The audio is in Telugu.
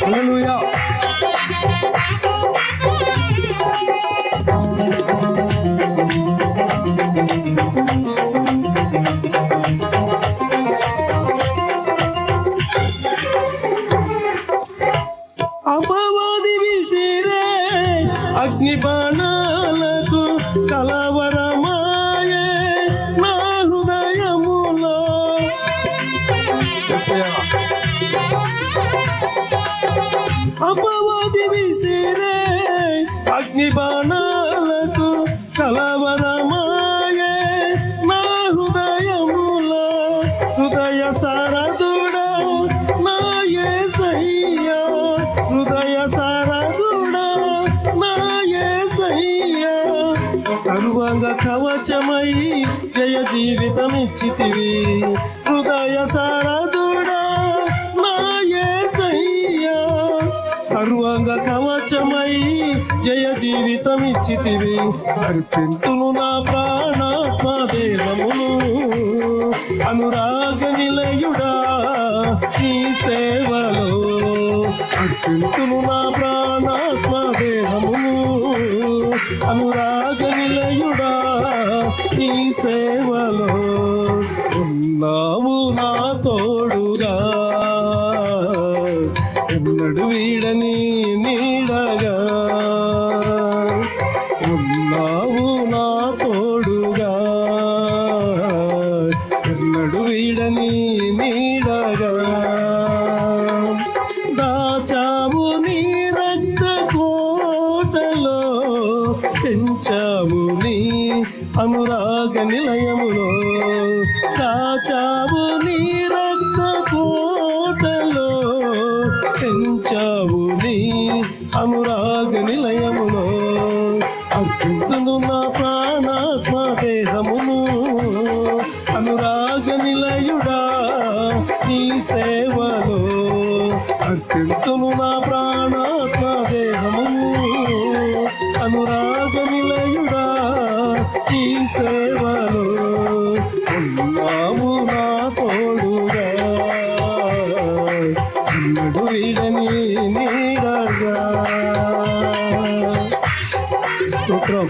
హల్లెలూయా అపవాది విసిరే అగ్ని బాణాలకు అపవాది విసిరే అగ్ని బాణాలకు కలవరమాయే నా హృదయముల హృదయ సారదుడా నా సయ్యా? హృదయ సారదుడా నా సయ్యా? సర్వంగ కవచమై జయ జీవితం ఇచ్చితివి హృదయ సారా సర్వాంగ కవచమై జయ జీవితం ఇచ్చితివి. అర్పింతులు నా ప్రాణాత్మ దేవములు. అనురాగ నిలయుడా నీ సేవలో. అర్పింతులు నా ప్రాణాత్మ దేవములు. అనురాగ నిలయుడా నీ సేవలో. ఉన్నావు నా ఎన్నడు వీడని నీడగా. ఉన్నావు నా తోడుగా. ఎన్నడు వీడని నీడగా. దాచావు నీ రక్త కోటలో పెంచావు నీ అనురాగ నిలయములో. పెంచావు నీ అనురాగ నిలయములో. అత్యుంతును నా ప్రాణాత్మ దేహమును. అనురాగ నిలయుడా నీ సేవలో. అత్యంతును నా ప్రాణాత్మ దేహమును. అనురాగ నిలయుడా నీ సేవలో. ఉన్నా వీడని నీడగా స్తోత్రం